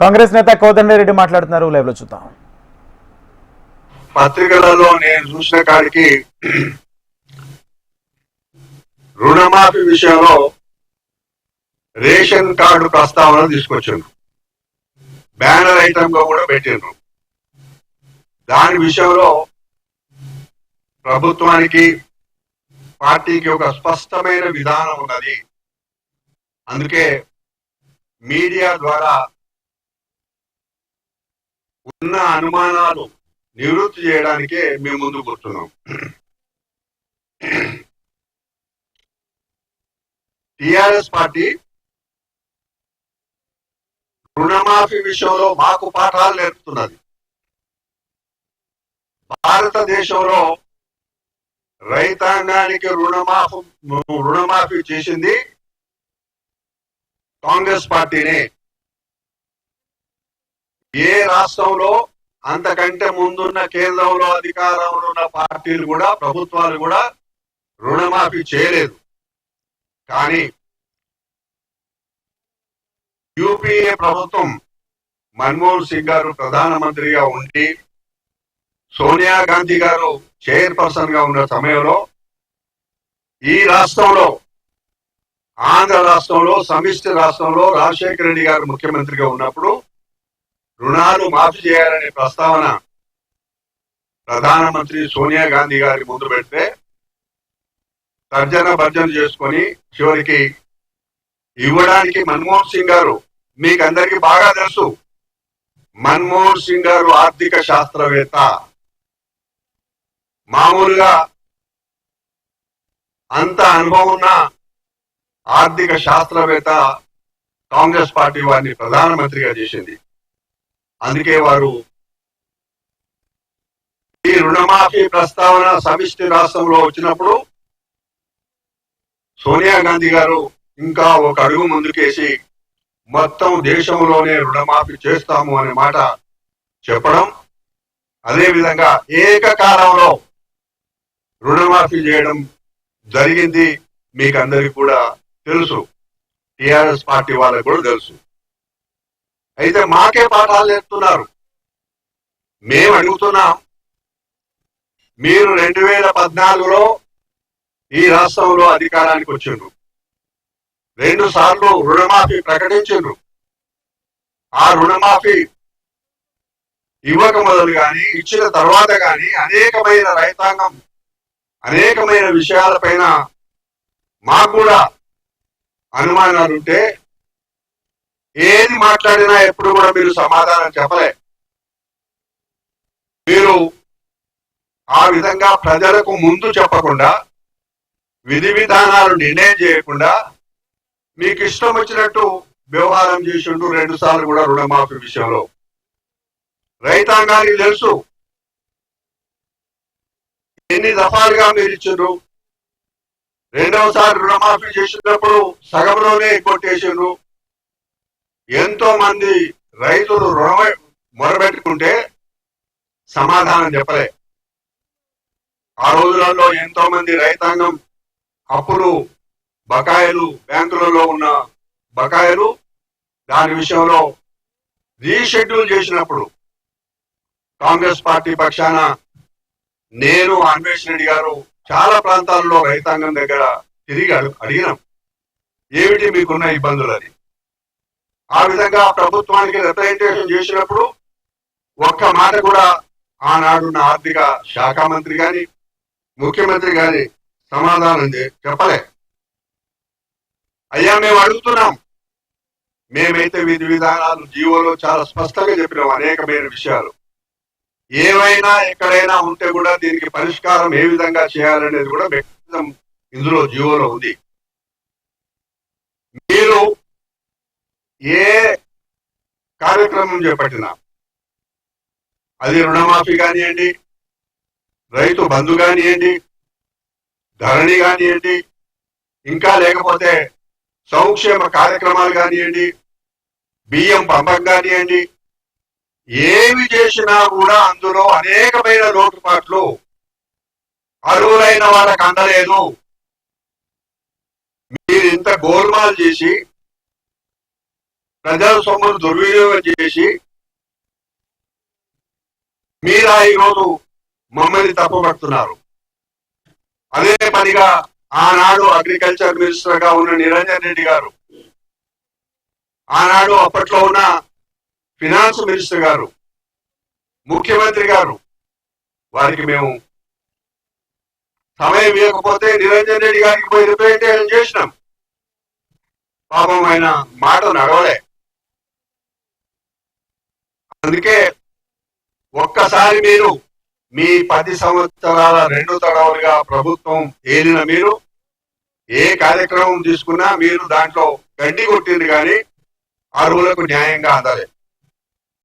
కాంగ్రెస్ నేత కోదండరెడ్డి మాట్లాడుతున్నారు. లైవ్లో చూద్దాం. పత్రికలలో నేను చూసిన కాడికి రుణమాఫీ విషయంలో రేషన్ కార్డు ప్రస్తావన తీసుకొచ్చిండ్రు. బ్యానర్ ఐటమ్గా కూడా పెట్టిండ్రు. దాని విషయంలో ప్రభుత్వానికి పార్టీకి ఒక స్పష్టమైన విధానం ఉన్నది. అందుకే మీడియా ద్వారా ఉన్న అనుమానాలు నివృత్తి చేయడానికే మేము ముందు కూర్చున్నాం టిఆర్ఎస్ పార్టీ రుణమాఫీ విషయంలో మాకు పాఠాలు నేర్పుతున్నది. భారతదేశంలో రైతాంగానికి రుణమాఫీ రుణమాఫీ చేసింది కాంగ్రెస్ పార్టీనే. ఏ రాష్ట్రంలో అంతకంటే ముందున్న కేంద్రంలో అధికారంలో ఉన్న పార్టీలు కూడా ప్రభుత్వాలు కూడా రుణమాఫీ చేయలేదు. కానీ యూపీఏ ప్రభుత్వం మన్మోహన్ సింగ్ గారు ప్రధానమంత్రిగా ఉండి సోనియా గాంధీ గారు చైర్పర్సన్గా ఉన్న సమయంలో ఈ రాష్ట్రంలో ఆంధ్ర రాష్ట్రంలో సమిష్టి రాష్ట్రంలో రాజశేఖర రెడ్డి గారు ముఖ్యమంత్రిగా ఉన్నప్పుడు రుణాలు మాఫీ చేయాలనే ప్రస్తావన ప్రధానమంత్రి సోనియా గాంధీ గారి ముందు పెడితే తర్జన భర్జన చేసుకొని చివరికి ఇవ్వడానికి మన్మోహన్ సింగ్ గారు మీకు అందరికి బాగా తెలుసు మన్మోహన్ సింగ్ గారు ఆర్థిక శాస్త్రవేత్త. మామూలుగా అంత అనుభవం ఉన్న ఆర్థిక శాస్త్రవేత్త కాంగ్రెస్ పార్టీ వారిని ప్రధానమంత్రిగా చేసింది. అందుకే వారు ఈ రుణమాఫీ ప్రస్తావన సమిష్టి రాష్ట్రంలో వచ్చినప్పుడు సోనియా గాంధీ గారు ఇంకా ఒక అడుగు ముందుకేసి మొత్తం దేశంలోనే రుణమాఫీ చేస్తాము అనే మాట చెప్పడం అదేవిధంగా ఏకకాలంలో రుణమాఫీ చేయడం జరిగింది మీకు అందరికీ కూడా తెలుసు. టిఆర్ఎస్ పార్టీ వాళ్ళకు కూడా తెలుసు. అయితే మాకే పాఠాలు నేర్పుతున్నారు. మేము అడుగుతున్నాం మీరు రెండు వేల పద్నాలుగులో ఈ రాష్ట్రంలో అధికారానికి వచ్చిండ్రు. రెండు సార్లు రుణమాఫీ ప్రకటించిండ్రు. ఆ రుణమాఫీ ఇవ్వక మొదలు కానీ ఇచ్చిన తర్వాత కానీ అనేకమైన రైతాంగం అనేకమైన విషయాలపైన మాకు కూడా అనుమానాలుంటే ఏది మాట్లాడినా ఎప్పుడు కూడా మీరు సమాధానం చెప్పలే. మీరు ఆ విధంగా ప్రజలకు ముందు చెప్పకుండా విధి విధానాలు నిర్ణయం చేయకుండా మీకు ఇష్టం వచ్చినట్టు వ్యవహారం చేసిండు రెండు సార్లు కూడా రుణమాఫీ విషయంలో. రైతాంగానికి తెలుసు. ఎన్ని దఫాలుగా మీరు ఇచ్చిండ్రు? రెండవసారి రుణమాఫీ చేసినప్పుడు సగంలోనే కొట్టేసిండ్రు. ఎంతో మంది రైతులు రుణ మొరబెట్టుకుంటే సమాధానం చెప్పలే. ఆ రోజులలో ఎంతో మంది రైతాంగం అప్పులు బకాయిలు బ్యాంకులలో ఉన్న బకాయిలు దాని విషయంలో రీషెడ్యూల్ చేసినప్పుడు కాంగ్రెస్ పార్టీ పక్షాన నేను అన్వేష్ రెడ్డి గారు చాలా ప్రాంతాల్లో రైతాంగం దగ్గర తిరిగి అడిగినాం. ఏమిటి మీకున్న ఇబ్బందులు అని? ఆ విధంగా ప్రభుత్వానికి రిప్రజెంటేషన్ చేసినప్పుడు ఒక్క మాట కూడా ఆనాడున్న ఆర్థిక శాఖ మంత్రి గాని ముఖ్యమంత్రి గాని సమాధానం చెప్పలే. అయ్యా మేము అడుగుతున్నాం. మేమైతే విధి విధానాలు జీవోలో చాలా స్పష్టంగా చెప్పినాం అనేకమైన విషయాలు. ఏమైనా ఎక్కడైనా ఉంటే కూడా దీనికి పరిష్కారం ఏ విధంగా చేయాలనేది కూడా మెకానిజం ఇందులో జీవోలో ఉంది. మీరు ఏ కార్యక్రమం చేపట్టినా అది రుణమాఫీ కానివ్వండి రైతు బంధు కానివ్వండి ధరణి కానివ్వండి ఇంకా లేకపోతే సంక్షేమ కార్యక్రమాలు కానివ్వండి బియ్యం పంపకం కానివ్వండి ఏమి చేసినా కూడా అందులో అనేకమైన లోటుపాట్లు అర్హులైన వాళ్ళకి అందలేదు. మీరు ఇంత గోల్మాల్ చేసి ప్రజాస్వామ్యం దుర్వినియోగం చేసి మీరా ఈరోజు మమ్మల్ని తప్పబడుతున్నారు అదే పనిగా ఆనాడు అగ్రికల్చర్ మినిస్టర్గా ఉన్న నిరంజన్ రెడ్డి గారు ఆనాడు అప్పట్లో ఉన్న ఫినాన్స్ మినిస్టర్ గారు ముఖ్యమంత్రి గారు వారికి మేము సమయం ఇవ్వకపోతే నిరంజన్ రెడ్డి గారికి పోయి రిప్రజెంటేషన్ చేసినాం. పాపం ఆయన మాట నడవలే. అందుకే ఒక్కసారి మీరు మీ పది సంవత్సరాల రెండు తడవలుగా ప్రభుత్వం ఏలిన మీరు ఏ కార్యక్రమం తీసుకున్నా మీరు దాంట్లో గడ్డి కొట్టింది కానీ అరువులకు న్యాయంగా అందాలి.